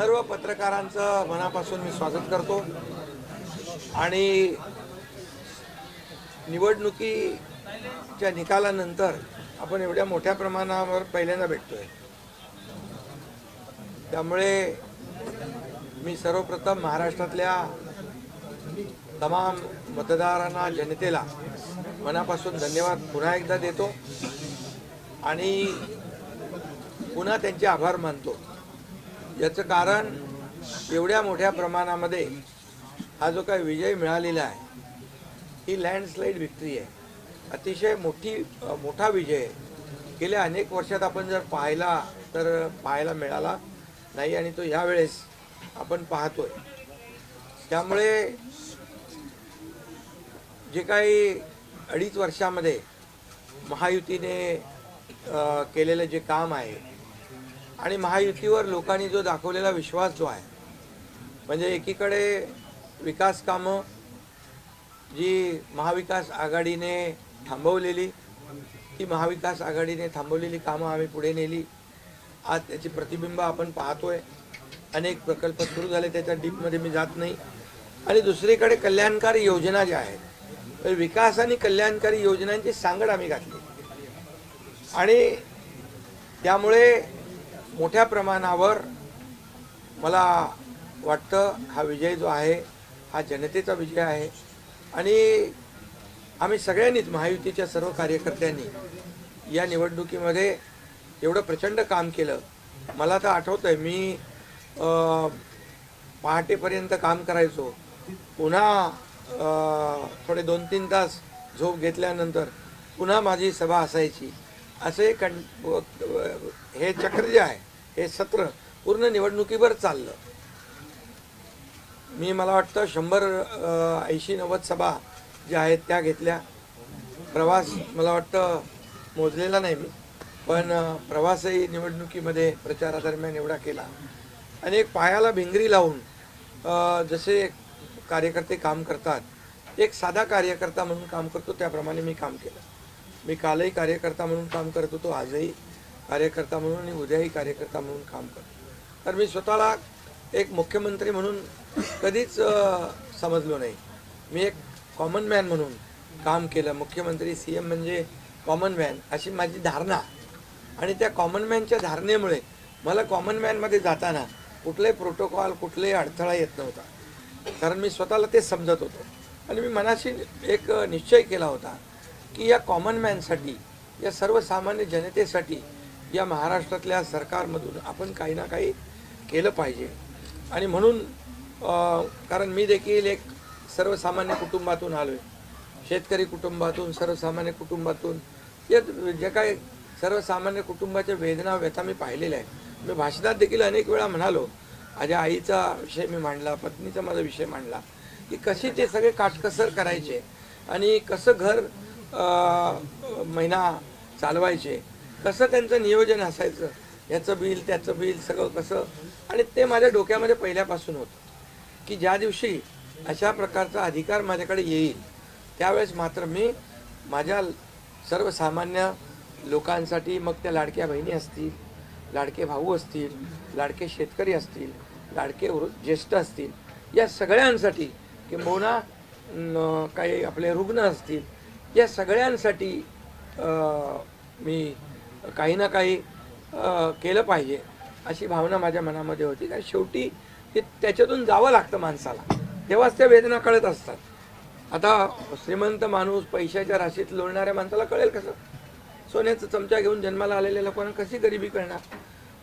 सर्व पत्रकारांचं मनापासून मी स्वागत करतो. आणि निवडणुकीच्या निकालानंतर आपण एवढ्या मोठ्या प्रमाणावर पहिल्यांदा भेटतोय. त्यामुळे मी सर्वप्रथम महाराष्ट्रातल्या तमाम मतदारांना जनतेला मनापासून धन्यवाद पुन्हा एकदा देतो. आणि पुन्हा त्यांचे आभार मानतो. याचं कारण एवढ्या मोठ्या प्रमाणामध्ये हा जो काही विजय मिळालेला आहे ही लँडस्लाईड विक्ट्री आहे. अतिशय मोठी मोठा विजय आहे. गेल्या अनेक वर्षात आपण जर पाहिला तर पाहायला मिळाला नाही आणि तो ह्यावेळेस आपण पाहतोय. त्यामुळे जे काही अडीच वर्षामध्ये महायुतीने केलेलं जे काम आहे आणि महायुतीवर लोकांनी जो दाखवलेला विश्वास जो आहे म्हणजे एकीकडे विकास कामं जी महाविकास आघाडीने थांबवलेली ती महाविकास आघाडीने थांबवलेली कामं आम्ही पुढे नेली. आज त्याची प्रतिबिंब आपण पाहतोय. अनेक प्रकल्प सुरू झाले त्याच्या डीपमध्ये मी जात नाही. आणि दुसरीकडे कल्याणकारी योजना ज्या आहेत तर विकास आणि कल्याणकारी योजनांची सांगड आम्ही घातली. आणि त्यामुळे मोठ्या प्रमाणावर मला वाटतं हा विजय जो आहे हा जनतेचा विजय आहे. आणि आम्ही सगळ्यांनीच महायुतीच्या सर्व कार्यकर्त्यांनी या निवडणुकीमध्ये एवढं प्रचंड काम केलं. मला तर आठवतं आहे मी पहाटेपर्यंत काम करायचो. पुन्हा थोडे दोन तीन तास झोप घेतल्यानंतर पुन्हा माझी सभा असायची. असे कं हे चक्र जे आहे हे सत्र पूर्ण निवडणुकीवर चाललं. मी मला वाटतं शंभर ऐंशी नव्वद सभा ज्या आहेत त्या घेतल्या. प्रवास मला वाटतं मोजलेला नाही मी. पण प्रवासही निवडणुकीमध्ये प्रचारादरम्यान एवढा केला. आणि एक पायाला भिंगरी लावून जसे कार्यकर्ते काम करतात एक साधा कार्यकर्ता म्हणून काम करतो त्याप्रमाणे मी काम केलं. मी कालही कार्यकर्ता म्हणून काम करत होतो आजही कार्यकर्ता म्हणून आणि उद्याही कार्यकर्ता म्हणून काम करतो. तर मी स्वतःला एक मुख्यमंत्री म्हणून कधीच समजलो नाही. मी एक कॉमन मॅन म्हणून काम केलं. मुख्यमंत्री सी एम म्हणजे कॉमन मॅन अशी माझी धारणा. आणि त्या कॉमन मॅनच्या धारणेमुळे मला कॉमन मॅनमध्ये जाताना कुठलाही प्रोटोकॉल कुठलाही अडथळा येत नव्हता. कारण मी स्वतःला ते समजत होतो. आणि मी मनाशी एक निश्चय केला होता की या कॉमन मॅनसाठी या सर्वसामान्य जनतेसाठी या महाराष्ट्रातल्या सरकारमधून आपण काही ना काही केलं पाहिजे. आणि म्हणून कारण मी देखील एक सर्वसामान्य कुटुंबातून आलो आहे शेतकरी कुटुंबातून सर्वसामान्य कुटुंबातून या जे काही सर्वसामान्य कुटुंबाच्या वेदना व्यथा मी पाहिलेल्या आहे मी भाषणात देखील अनेक वेळा म्हणालो माझ्या आईचा विषय मी मांडला पत्नीचा माझा विषय मांडला की कशी ते सगळे काटकसर करायचे आणि कसं घर महिना चालवायचे. कसं त्यांचं नियोजन असायचं याचं बिल त्याचं बिल सगळं कसं? आणि ते माझ्या डोक्यामध्ये पहिल्यापासून होतं की ज्या दिवशी अशा प्रकारचा अधिकार माझ्याकडे येईल त्यावेळेस मात्र मी माझ्या सर्वसामान्य लोकांसाठी मग त्या लाडक्या बहिणी असतील लाडके भाऊ असतील लाडके शेतकरी असतील लाडके ज्येष्ठ असतील या सगळ्यांसाठी किंबहुना काही आपले रुग्ण असतील या सगळ्यांसाठी मी काही ना काही केलं पाहिजे अशी भावना माझ्या मनामध्ये होती. कारण शेवटी ते त्याच्यातून जावं लागतं माणसाला. तेव्हाच त्या वेदना कळत असतात. आता श्रीमंत माणूस पैशाच्या राशीत लोळणाऱ्या माणसाला कळेल कसं? सोन्याचा चमचा घेऊन जन्माला आलेल्या लोकांना कशी गरिबी करणार?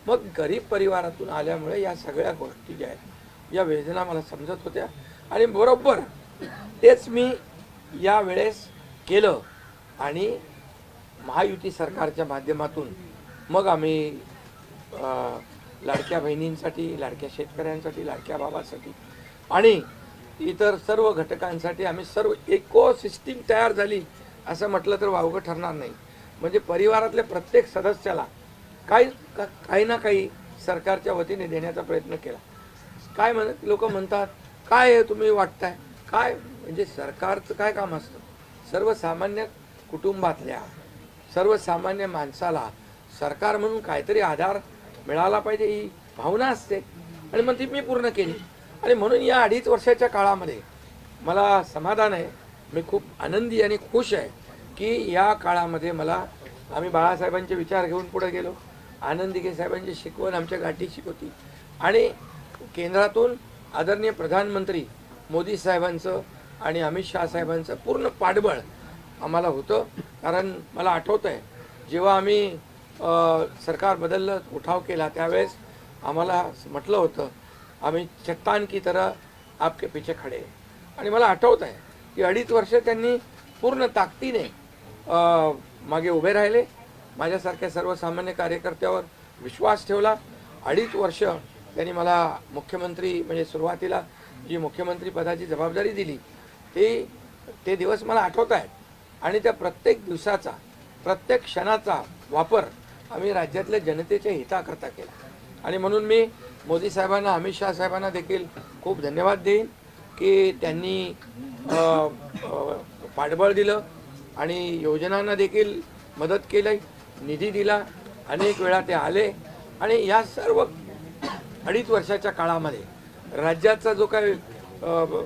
मग गरीब परिवारातून आल्यामुळे या सगळ्या गोष्टी ज्या आहेत या वेदना मला समजत होत्या. आणि बरोबर तेच मी या वेळेस केलं. आणि महायुती सरकारच्या माध्यमातून मग आम्ही लाडक्या बहिणींसाठी लाडक्या शेतकऱ्यांसाठी लाडक्या बाबासाठी आणि इतर सर्व घटकांसाठी आम्ही सर्व इको सिस्टीम तयार झाली असं म्हटलं तर वावगं ठरणार नाही. म्हणजे परिवारातल्या प्रत्येक सदस्याला काही का- काही ना काही सरकारच्या वतीने देण्याचा प्रयत्न केला. काय म्हण लोक म्हणतात काय हे तुम्ही वाटताय? काय? म्हणजे सरकारचं काय काम असतं? सर्वसामान्य कुटुंबातल्या सर्वसामान्य माणसाला सरकार म्हणून काहीतरी आधार मिळाला पाहिजे ही भावना असते. आणि मग ती मी पूर्ण केली. आणि म्हणून या अडीच वर्षाच्या काळामध्ये मला समाधान आहे. मी खूप आनंदी आणि खुश आहे की या काळामध्ये मला आम्ही बाळासाहेबांचे विचार घेऊन पुढे गेलो. आनंदिके साहेबांची शिकवण आमच्या गाठीशी होती आणि केंद्रातून आदरणीय प्रधानमंत्री मोदी साहेबांचं आणि अमित शहा साहेबांचं पूर्ण पाठबळ आम्हाला होतं. कारण मला आठवतं आहे जेव्हा आम्ही सरकार बदललं उठाव केला त्यावेळेस आम्हाला म्हटलं होतं आम्ही चट्टान की तरह आपके पीछे खडे आणि मला आठवत आहे की अडीच वर्ष त्यांनी पूर्ण ताकदीने मागे उभे राहिले. माझ्यासारख्या सर्वसामान्य कार्यकर्त्यावर विश्वास ठेवला. अडीच वर्ष त्यांनी मला मुख्यमंत्री म्हणजे सुरुवातीला जी मुख्यमंत्री पदाची जबाबदारी दिली ते ते दिवस मला आठवत आहेत. आणि त्या प्रत्येक दिवसाचा प्रत्येक क्षणाचा वापर आम्ही राज्यातल्या जनतेच्या हिताकरता केला. आणि म्हणून मी मोदी साहेबांना अमित शहा साहेबांना देखील खूप धन्यवाद देईन की त्यांनी पाठबळ दिलं आणि योजनांना देखील मदत केली निधी दिला अनेक वेळा ते आले. आणि या सर्व अडीच वर्षाच्या काळामध्ये राज्याचा जो काही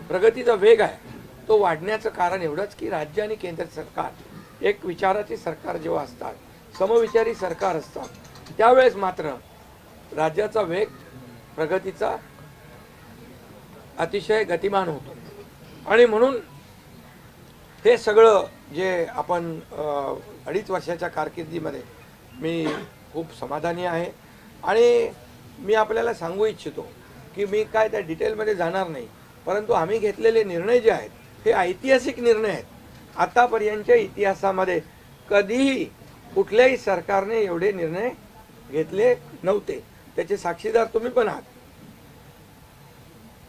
प्रगतीचा वेग आहे तो वाढण्याचं कारण एवढंच की राज्य आणि केंद्र सरकार एक विचाराची सरकार जेव्हा असतात समविचारी सरकार असतात त्यावेळेस मात्र राज्याचा वेग प्रगतीचा अतिशय गतिमान होतो. आणि म्हणून हे सगळं जे आपण अडीच वर्षाच्या कारकिर्दीमध्ये मी खूप समाधानी आहे. आणि मी आपल्याला सांगू इच्छितो की मी काय त्या डिटेलमध्ये जाणार नाही परंतु आम्ही घेतलेले निर्णय जे आहेत हे ऐतिहासिक निर्णय आहेत. आतापर्यंतच्या इतिहासामध्ये कधीही कुठल्याही सरकारने एवढे निर्णय घेतले नव्हते. त्याचे साक्षीदार तुम्ही पण आहात.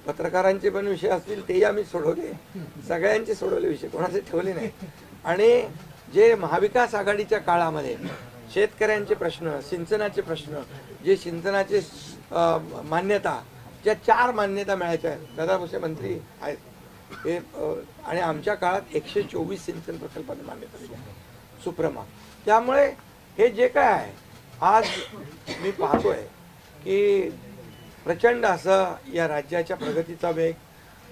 पत्रकारांचे पण विषय असतील तेही आम्ही सोडवले. सगळ्यांचे सोडवले विषय कोणाचे ठेवले नाही. आणि जे महाविकास आघाडीच्या काळामध्ये शेतकऱ्यांचे प्रश्न सिंचनाचे प्रश्न जे सिंचनाचे मान्यता ज्या चार मान्यता मिळायच्या दादा भुसे मंत्री आहेत. हे आणि आमच्या काळात एकशे चोवीस सिंचन प्रकल्पांना मान्यता दिली आहे. सुप्रमा. त्यामुळे हे जे काय आहे आज मी पाहतोय की प्रचंड असं या राज्याच्या प्रगतीचा वेग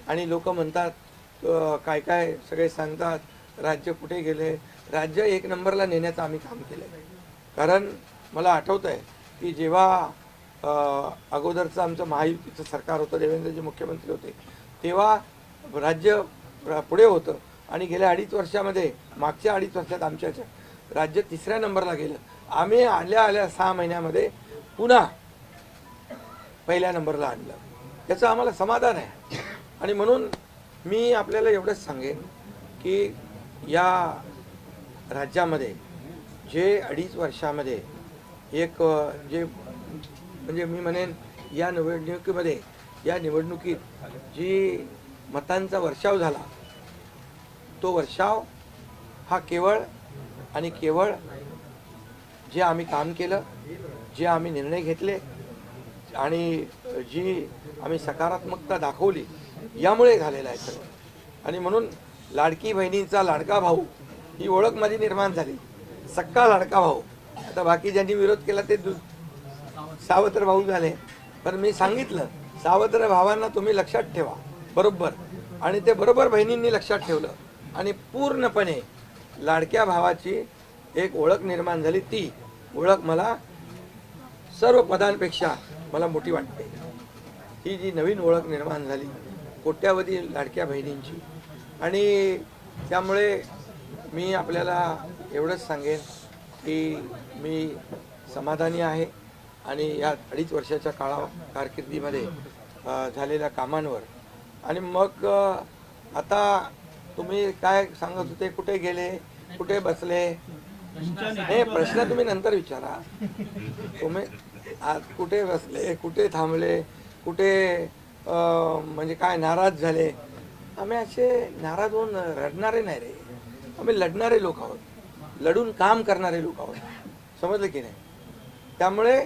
आणि लोक म्हणतात काय काय सगळे सांगतात राज्य कुठे गेले? राज्य एक नंबरला नेण्याचं आम्ही काम केलं आहे कारण मला आठवतं आहे की जेव्हा अगोदरचं आमचं महायुतीचं सरकार होतं देवेंद्रजी मुख्यमंत्री होते तेव्हा राज्य प्र- पुढे होतं. आणि गेल्या अडीच वर्षामध्ये मागच्या अडीच वर्षात आमच्या राज्य तिसऱ्या नंबरला गेलं. आम्ही आल्या आल्या सहा महिन्यामध्ये पुन्हा पहिल्या नंबरला आणलं. याचं आम्हाला समाधान आहे. आणि म्हणून मी आपल्याला एवढंच सांगेन की या राज्यामध्ये जे अडीच वर्षामध्ये एक जे म्हणजे मी म्हणेन या निवडणुकीमध्ये या निवडणुकीत जी मतांचा वर्षाव झाला. तो वर्षाव हा केवळ आणि केवळ जे आम्ही काम केलं जे आम्ही निर्णय घेतले आणि जी आम्ही सकारात्मकता दाखवली यामुळे झालेलं आहे सगळं. आणि म्हणून लाडकी बहिणींचा लाडका भाऊ ही ओळख माझी निर्माण झाली. सक्का लाडका भाऊ. आता बाकी ज्यांनी विरोध केला ते दु सावत्र भाऊ झाले. पण मी सांगितलं सावत्र भावांना तुम्ही लक्षात ठेवा. बरोबर. आणि ते बरोबर बहिणींनी लक्षात ठेवलं. आणि पूर्णपणे लाडक्या भावाची एक ओळख निर्माण झाली. ती ओळख मला सर्व पदांपेक्षा मला मोठी वाटते. ही जी नवीन ओळख निर्माण झाली कोट्यावधी लाडक्या बहिणींची. आणि त्यामुळे मी आपल्याला एवढंच सांगेन की मी समाधानी आहे. आणि या अडीच वर्षाच्या काळा कारकिर्दीमध्ये झालेल्या कामांवर आणि मग आता तुम्ही काय सांगत होते कुठे गेले कुठे बसले? हे प्रश्न तुम्ही नंतर विचारा. तुम्ही आज कुठे बसले कुठे थांबले कुठे म्हणजे काय नाराज झाले? आम्ही असे नाराज होऊन रडणारे नाही रे. आम्ही लढणारे लोक आहोत. लढून काम करणारे लोक आहोत. समजलं की नाही? त्यामुळे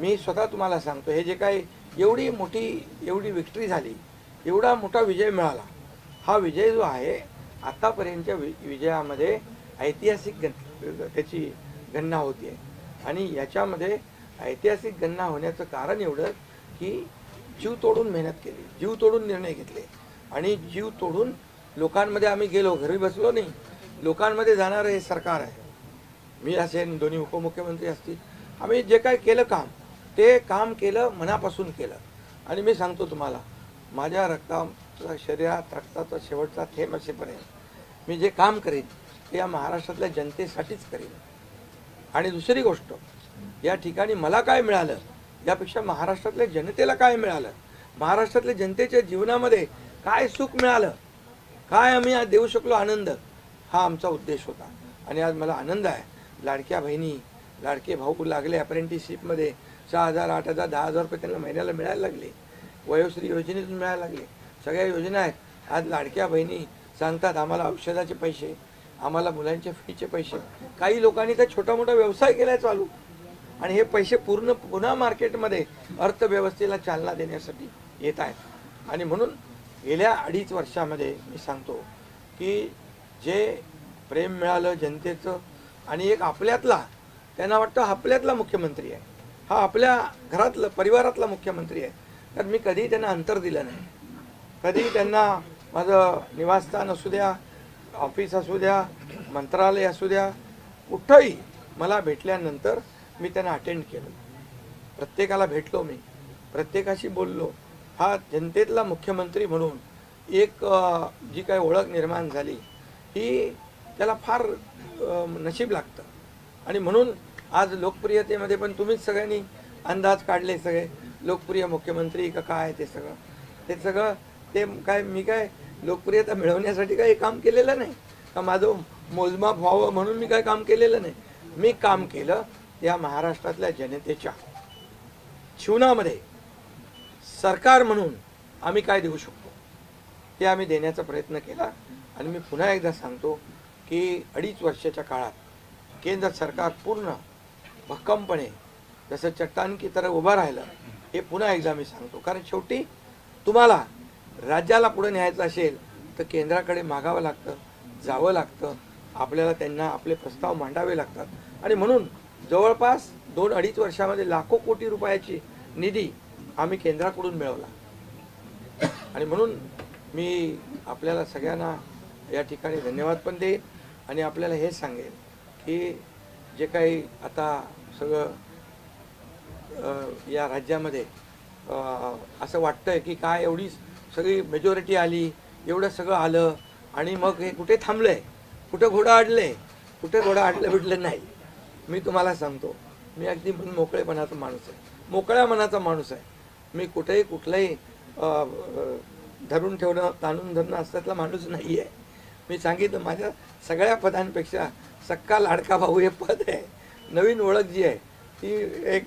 मी स्वतः तुम्हाला सांगतो हे जे काही एवढी मोठी एवढी विक्ट्री झाली एवढा मोठा विजय मिळाला. हा विजय जो आहे आतापर्यंतच्या वि विजयामध्ये ऐतिहासिक गण त्याची गणना होती आहे आणि याच्यामध्ये ऐतिहासिक गणना होण्याचं कारण एवढं की जीव तोडून मेहनत केली जीव तोडून निर्णय घेतले. आणि जीव तोडून लोकांमध्ये आम्ही गेलो घरी बसलो नाही. लोकांमध्ये जाणारं हे सरकार आहे. मी असेन दोन्ही उपमुख्यमंत्री असतील. आम्ही जे काय केलं काम ते काम केलं मनापासून केलं. आणि मी सांगतो तुम्हाला माझ्या रक्ताचा शरीरात रक्ताचा शेवटचा थेंब असेपर्यंत मी जे काम करेन ते या महाराष्ट्रातल्या जनतेसाठीच करेन. आणि दुसरी गोष्ट या ठिकाणी मला काय मिळालं यापेक्षा महाराष्ट्रातल्या जनतेला काय मिळालं महाराष्ट्रातल्या जनतेच्या जीवनामध्ये काय सुख मिळालं काय आम्ही आज देऊ शकलो आनंद हा आमचा उद्देश होता. आणि आज मला आनंद आहे. लाडक्या बहिणी लाडके भाऊ लागले अप्रेंटिसशिपमध्ये सहा हजार आठ हजार दहा हजार रुपये त्यांना महिन्याला मिळायला लागले. वयोश्री योजनेतून मिळायला लागले. सगळ्या योजना आहेत. आज लाडक्या बहिणी सांगतात आम्हाला औषधाचे पैसे आम्हाला मुलांच्या फीचे पैसे. काही लोकांनी तर छोटा मोठा व्यवसाय केलाय चालू. आणि हे पैसे पूर्ण पुन्हा मार्केटमध्ये अर्थव्यवस्थेला चालना देण्यासाठी येत आहेत. आणि म्हणून गेल्या अडीच वर्षामध्ये मी सांगतो की जे प्रेम मिळालं जनतेचं आणि एक आपल्यातला त्यांना वाटतं आपल्यातला मुख्यमंत्री आहे. हा आपल्या घरातलं परिवारातला मुख्यमंत्री आहे. तर मी कधीही त्यांना अंतर दिलं नाही. कधी त्यांना माझं निवासस्थान असू द्या ऑफिस असू द्या मंत्रालय असू द्या कुठंही मला भेटल्यानंतर मी त्यांना अटेंड केलं. प्रत्येकाला भेटलो मी. प्रत्येकाशी बोललो. हा जनतेतला मुख्यमंत्री म्हणून एक जी काही ओळख निर्माण झाली ही त्याला फार नशीब लागतं. आणि म्हणून आज लोकप्रियतेमध्ये पण तुम्हीच सगळ्यांनी अंदाज काढले सगळे. लोकप्रिय मुख्यमंत्री का काय ते सगळं? ते सगळं ते काय मी काय लोकप्रियता मिळवण्यासाठी काही काम केलेलं नाही? का माझं मोजमाप व्हावं म्हणून मी काय काम केलेलं नाही? मी काम केलं या महाराष्ट्रातल्या जनतेच्या जीवनामध्ये. सरकार म्हणून आम्ही काय देऊ शकतो? ते आम्ही देण्याचा प्रयत्न केला. आणि मी पुन्हा एकदा सांगतो की अडीच वर्षाच्या काळात केंद्र सरकार पूर्ण भक्कमपणे जसं चट्टान की तरह उभं राहिलं हे पुन्हा एकदा मी सांगतो. कारण शेवटी तुम्हाला राज्याला पुढे न्यायचं असेल तर केंद्राकडे मागावं लागतं जावं लागतं. आपल्याला त्यांना आपले प्रस्ताव मांडावे लागतात. आणि म्हणून जवळपास दोन अडीच वर्षामध्ये लाखो कोटी रुपयाची निधी आम्ही केंद्राकडून मिळवला. आणि म्हणून मी आपल्याला सगळ्यांना या ठिकाणी धन्यवाद पण देईन. आणि आपल्याला हे सांगेन की जे काही आता सगळं या राज्यामध्ये. असं असं वाटतंय की काय एवढी सगळी मेजॉरिटी आली एवढं सगळं आलं आणि मग हे कुठे थांबलंय? कुठं घोडं अडलंय कुठे घोडं अडलं बिडलं नाही? मी तुम्हाला सांगतो. मी अगदी मोकळेपणाचा माणूस आहे. मोकळ्या मनाचा माणूस आहे. मी कुठेही कुठलंही धरून ठेवणं ताणून धरणं असल्यातला माणूस नाही आहे. मी सांगितलं माझ्या सगळ्या पदांपेक्षा सक्का लाडका भाऊ हे पद आहे. नवीन ओळख जी आहे ती एक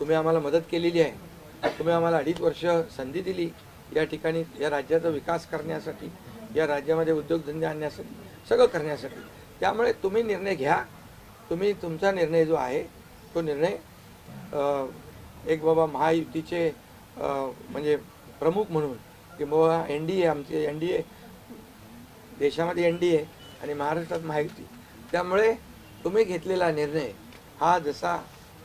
तुम्ही आम्हाला मदत केलेली आहे. तुम्ही आम्हाला अडीच वर्ष संधी दिली या ठिकाणी या राज्याचा विकास करण्यासाठी या राज्यामध्ये उद्योगधंदे आणण्यासाठी सगळं करण्यासाठी. त्यामुळे तुम्ही निर्णय घ्या. तुम्ही तुमचा निर्णय जो आहे तो निर्णय एक बाबा महायुतीचे म्हणजे प्रमुख म्हणून की बाबा एन डी ए आमचे एन डी ए देशामध्ये एन डी ए आणि महाराष्ट्रात महायुती. त्यामुळे तुम्ही घेतलेला निर्णय हा जसा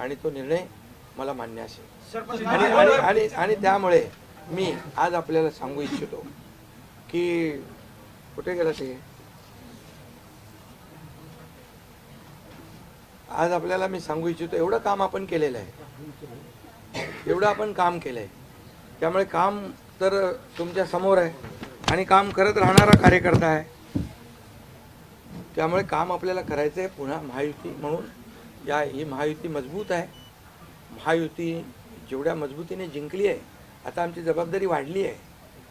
आणि तो निर्णय मला मान्य असेल. आणि आणि आणि आणि त्यामुळे मी आज आपल्याला सांगू इच्छितो की कुठे गेला ते? आज आपल्याला मी सांगू इच्छितो एवढं काम आपण केलेलं आहे. एवढं आपण काम केलं आहे त्यामुळे काम तर तुमच्यासमोर आहे आणि काम करत राहणारा कार्यकर्ता आहे. त्यामुळे काम आपल्याला करायचं आहे पुन्हा महायुती म्हणून. या ही महायुती मजबूत आहे. महायुती जेवढ्या मजबूतीने जिंकली आहे आता आमची जबाबदारी वाढली आहे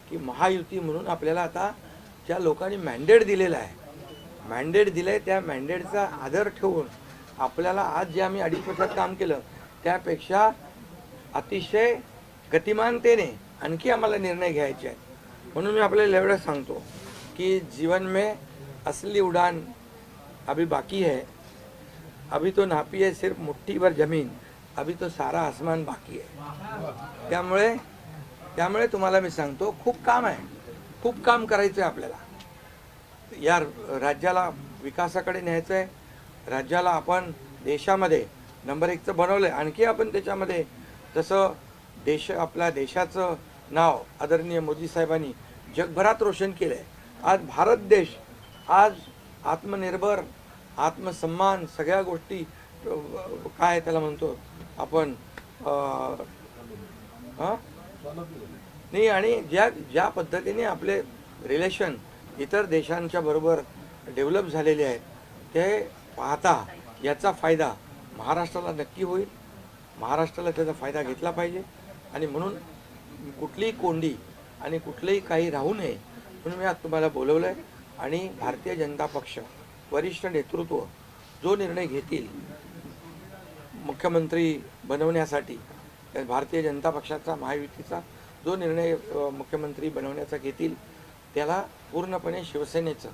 की महायुती म्हणून आपल्याला आता ज्या लोकांनी मॅन्डेट दिलेलं आहे मॅन्डेट दिलं आहे त्या मॅन्डेटचा आदर ठेवून आपल्याला आज जे आम्ही अडीच वर्षात काम केलं त्यापेक्षा अतिशय गतिमानतेने आणखी आम्हाला निर्णय घ्यायचे आहेत. म्हणून मी आपल्याला एवढं सांगतो की जीवन में असली उड़ान अभी बाकी है अभी तो नापी है सिर्फ मुट्ठी भर जमीन। अभी तो सारा आसमान बाकी आहे त्यामुळे त्यामुळे तुम्हाला मी सांगतो खूप काम आहे. खूप काम करायचं आहे आपल्याला. या राज्याला विकासाकडे न्यायचं आहे राज्याला आपण देशामध्ये नंबर एकचं बनवलं आहे आणखी आपण त्याच्यामध्ये जसं देश आपल्या देशाचं नाव आदरणीय मोदी साहेबांनी जगभरात रोशन केलं आहे आज भारत देश आज आत्मनिर्भर आत्मसन्मान सगळ्या गोष्टी काय त्याला म्हणतो आपण नाही आणि ज्या ज्या पद्धतीने आपले रिलेशन इतर देशांच्या बरोबर डेव्हलप झालेले आहेत ते पाहता याचा फायदा महाराष्ट्राला नक्की होईल. महाराष्ट्राला त्याचा फायदा घेतला पाहिजे. आणि म्हणून कुठलीही कोंडी आणि कुठलंही काही राहू नये म्हणून मी आज तुम्हाला बोलवलं आहे आणि भारतीय जनता पक्ष वरिष्ठ नेतृत्व जो निर्णय घेतील मुख्यमंत्री बनवण्यासाठी त्या भारतीय जनता पक्षाचा महायुतीचा जो निर्णय मुख्यमंत्री बनवण्याचा घेतील त्याला पूर्णपणे शिवसेनेचं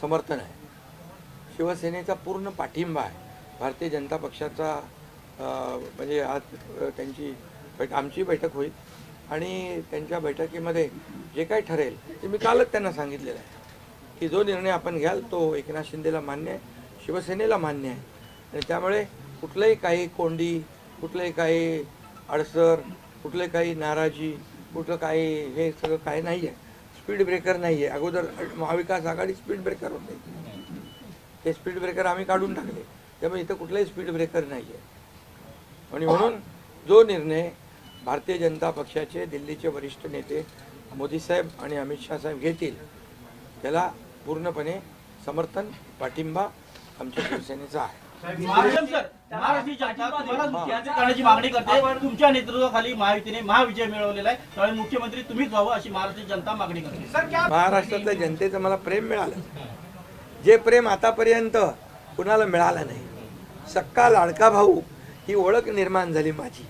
समर्थन आहे. शिवसेनेचा पूर्ण पाठिंबा आहे. भारतीय जनता पक्षाचा म्हणजे आज त्यांची बैठ आमची बैठक होईल आणि त्यांच्या बैठकीमध्ये जे काही ठरेल ते मी कालच त्यांना सांगितलेलं आहे. की जो निर्णय आपण घ्याल तो एकनाथ शिंदेला मान्य आहे शिवसेनेला मान्य आहे. आणि त्यामुळे कुठलंही काही कोंडी कुठलंही काही अडसर कुठले काही नाराजी कुठलं काही हे सगळं काही नाही आहे. स्पीड ब्रेकर नाही आहे. अगोदर महाविकास आघाडी स्पीड ब्रेकर होते. ते स्पीड ब्रेकर आम्ही काढून टाकले. त्यामुळे इथं कुठलाही स्पीड ब्रेकर नाही आहे. आणि म्हणून जो निर्णय भारतीय जनता पक्षाचे दिल्लीचे वरिष्ठ नेते मोदी साहेब आणि अमित शहा साहेब घेतील त्याला पूर्णपणे समर्थन पाठिंबा आमच्या शिवसेनेचा आहे. करण्याची मागणी करते. तुमच्या नेतृत्वाखाली महायुतीने महाविजय मिळवलेला आहे. त्यामुळे मुख्यमंत्री तुम्हीच व्हावं अशी महाराष्ट्रीय जनता मागणी करते. महाराष्ट्रातल्या जनतेचं मला प्रेम मिळालं. जे प्रेम आतापर्यंत कुणाला मिळालं नाही. सक्का लाडका भाऊ ही ओळख निर्माण झाली माझी.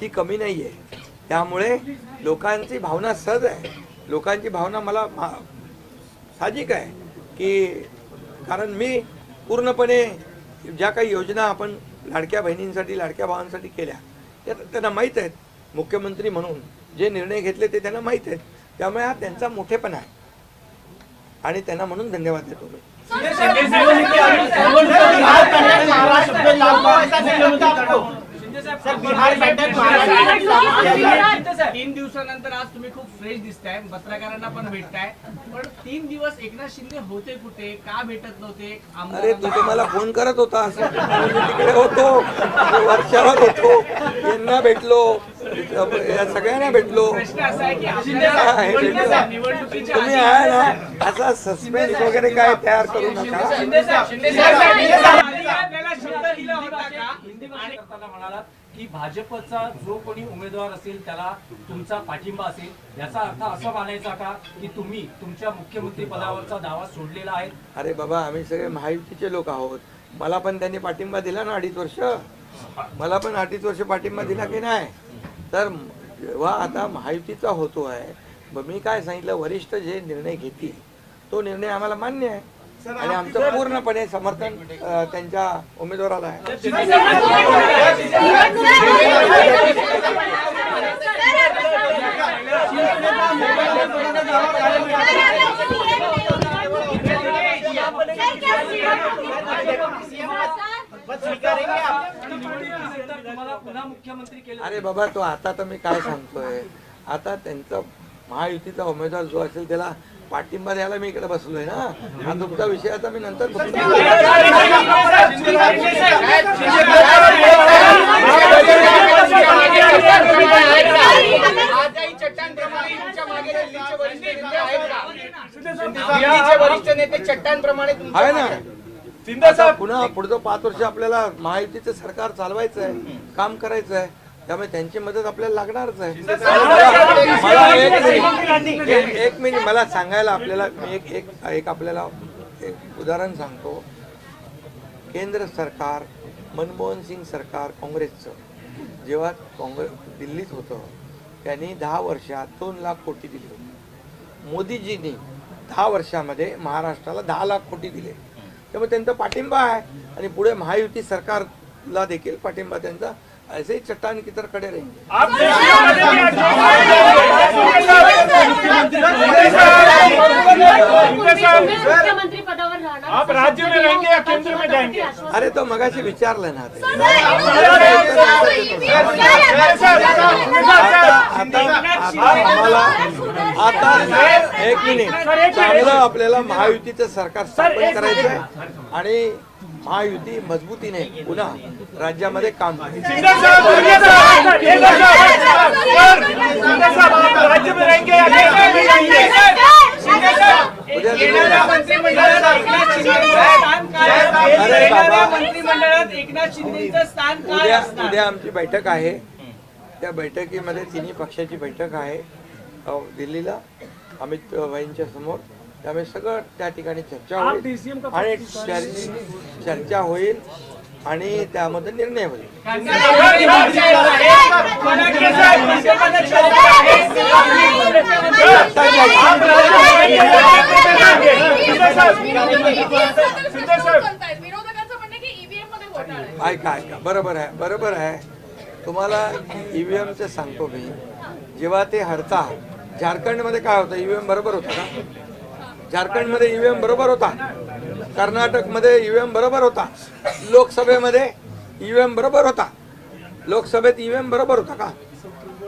ही कमी नाही आहे त्यामुळे लोकांची भावना सहज आहे. लोकांची भावना मला साहजिक आहे. की कारण मी पूर्णपणे ज्या काही योजना आपण लाडक्या बहिणींसाठी लाडक्या भावांसाठी केल्या त्या त्यांना माहीत आहेत. मुख्यमंत्री म्हणून जे निर्णय घेतले ते त्यांना माहीत आहेत. त्यामुळे हा त्यांचा मोठेपणा आहे. आणि त्यांना म्हणून धन्यवाद देतो मी. तीन दिवसानंतर आज तुम्ही खूप फ्रेश दिसताय पत्रकारांना पण भेटताय. पण तीन दिवस एकनाथ शिंदे होते कुठे? का भेटत नव्हते? अरे तू मला फोन करत होता. तिकडे होतो. वर्षावर होतो. यांना भेटलो. या सगळ्यांना भेटलो. प्रश्न असा आहे की शिंदे आपल्याला साहेब, निवडणुकीच्या- निवडणुकीच्या तुम्ही आहे ना असा सस्पेन्स वगैरे काय तयार करू नका. शिंदे साहेब, की भाजपचा जो कोणी उमेदवार असेल त्याला तुमचा पाठिंबा असेल याचा अर्थ असा मानायचा का की तुम्ही तुमच्या मुख्यमंत्री पदावरचा दावा सोडलेला आहे? अरे बाबा आम्ही सगळे महायुतीचे लोक आहोत. मला पण त्यांनी पाठिंबा दिला ना अडीच वर्ष. मला पण अडीच वर्ष पाठिंबा दिला की नाही? तर जेव्हा आता महायुतीचा होतो आहे मग मी काय सांगितलं वरिष्ठ जे निर्णय घेतील तो निर्णय आम्हाला मान्य आहे. आणि आमचं पूर्णपणे समर्थन त्यांच्या उमेदवाराला आहे. अरे बाबा तो आता तर मी काय सांगतोय? आता त्यांचा महायुतीचा उमेदवार जो असेल त्याला पाठिंबा द्यायला मी इकडे बसलोय ना. हा तुमचा विषय आता मी नंतर वरिष्ठ नेते आहे ना. पुन्हा पुढचं पाच वर्ष आपल्याला महायुतीचं सरकार चालवायचं आहे काम करायचं आहे त्यामुळे त्यांची मदत आपल्याला लागणारच आहे एक मिनिट मला सांगायला आपल्याला मी एक एक एक आपल्याला एक उदाहरण सांगतो केंद्र सरकार मनमोहन सिंग सरकार काँग्रेसचं जेव्हा काँग्रेस दिल्लीत होतं त्यांनी दहा वर्षात दोन लाख कोटी दिले होते मोदीजींनी दहा वर्षामध्ये महाराष्ट्राला दहा लाख कोटी दिले त्यामुळे त्यांचा पाठिंबा आहे आणि पुढे महायुती सरकारला देखील पाठिंबा त्यांचा ऐसे ही चट्टान की तरह खडे रहेंगे आप राज्य में रहेंगे या केंद्र में जाएंगे अरे तो मगाशी विचारलं ना ते. आता आता आता आम्हाला आता एक मिनिट. चांगलं आपल्याला महायुतीचं सरकार स्थापन करायचं आहे आणि महायुती मजबूतीने पुन्हा राज्यामध्ये काम? अरे बाबा. उद्या उद्या आमची बैठक आहे. त्या बैठकीमध्ये तिन्ही पक्षाची बैठक आहे. दिल्लीला अमित भाईंच्या समोर. त्यामुळे सगळं त्या ठिकाणी चर्चा होईल आणि चर- चर्चा होईल आणि त्यामध्ये निर्णय होईल. ऐका ऐका. बरोबर आहे बरोबर आहे. तुम्हाला ईव्हीएमचं सांगतो मी. जेव्हा ते हरता झारखंडमध्ये काय होतं? ईव्हीएम बरोबर होता का? झारखंडमध्ये ईव्हीएम बरोबर होता. कर्नाटकमध्ये ईव्हीएम बरोबर होता. लोकसभेमध्ये ईव्हीएम बरोबर होता. लोकसभेत ईव्हीएम बरोबर होता का?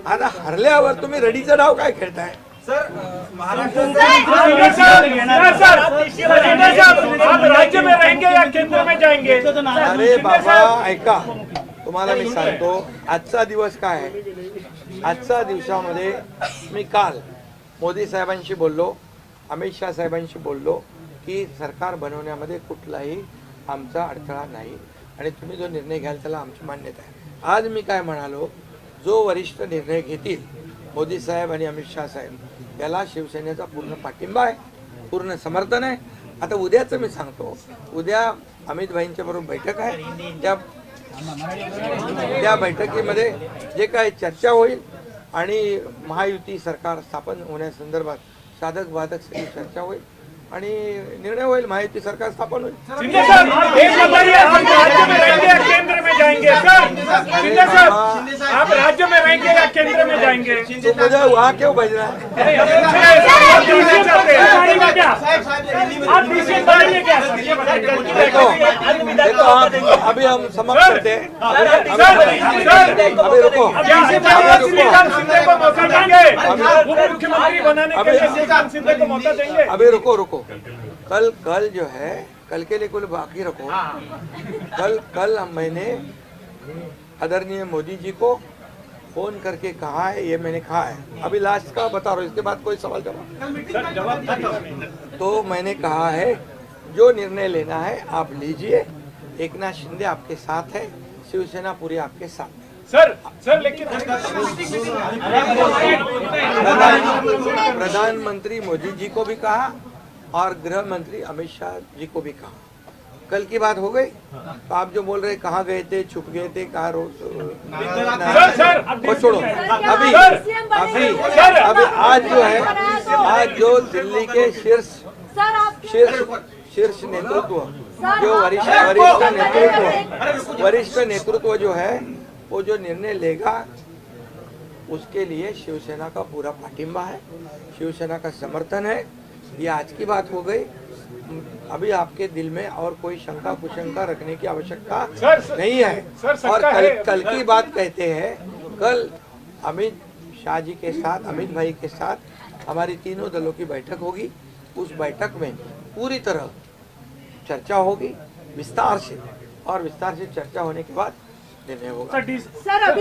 आता हरल्यावर तुम्ही रडीचा डाव काय खेळताय? आप राज्य में रहेंगे या केंद्र में जाएंगे? अरे बाबा ऐका. तुम्हाला मी सांगतो आजचा दिवस काय आहे? आजच्या दिवसामध्ये मी काल मोदी साहेबांशी बोललो अमित शहा साहेबांशी बोललो की सरकार बनवण्यामध्ये कुठलाही आमचा अडथळा नाही आणि तुम्ही जो निर्णय घ्याल त्याला आमची मान्यता आहे. आज मी काय म्हणालो जो वरिष्ठ निर्णय घेतील मोदी साहेब आणि अमित शहा साहेब याला शिवसेनेचा पूर्ण पाठिंबा आहे पूर्ण समर्थन आहे. आता उद्याचं मी सांगतो उद्या अमित भाईंच्या बरोबर बैठक आहे. त्या त्या बैठकीमध्ये जे काय चर्चा होईल आणि महायुती सरकार स्थापन होण्यासंदर्भात साधक बाधक सगळी चर्चा होईल आणि निर्णय होईल महायुती सरकार स्थापन होईल. शिंदे साहब एक बताइए आप राज्य में रहेंगे या केंद्र में जाएंगे? सर शिंदे साहब आप राज्य में रहेंगे या केंद्र में जाएंगे? तो मुझे वहाँ क्यों भेजना आप डीसीएम चाहते क्या? आप डीसीएम बनेंगे क्या? सर ये बताइए देखो देखो हम अभी हम समाप्त करते हैं। अभी अभी रुको। मुख्यमंत्री बनाने के लिए को मौका देंगे। अभी रुको रुको। कल कल जो है कल के लिए कुल बाकी रखो। कल कल हम मैंने आदरणीय मोदी जी को फ़ोन करके कहा है ये मैंने कहा है। अभी लास्ट का बता रहा हूँ इसके बाद कोई सवाल जवाब? तो मैंने कहा है जो निर्णय लेना है आप लीजिए। एक नाथ शिंदे आपके साथ है शिवसेना पूरी आपके साथ है। सर सर लेकिन प्रधानमंत्री मोदी जी को भी कहा और गृह मंत्री अमित शाह जी को भी कहा। कल की बात हो गई तो आप जो बोल रहे कहाँ गए थे छुप गए थे कहा रोज छोड़ो अभी अभी अभी आज जो है आज जो दिल्ली के शीर्ष शीर्ष शीर्ष नेतृत्व जो वरिष्ठ वरिष्ठ नेतृत्व वरिष्ठ नेतृत्व जो है वो जो निर्णय लेगा उसके लिए शिवसेना का पूरा पाठिंबा है शिवसेना का समर्थन है। ये आज की बात हो गई। अभी आपके दिल में और कोई शंका कुशंका रखने की आवश्यकता नहीं है। सर, और कल है। कल की बात कहते हैं कल अमित शाह जी के साथ अमित भाई के साथ हमारी तीनों दलों की बैठक होगी। उस बैठक में पूरी तरह चर्चा होगी विस्तार से। और विस्तार से चर्चा होने के बाद निर्णय होगा सर,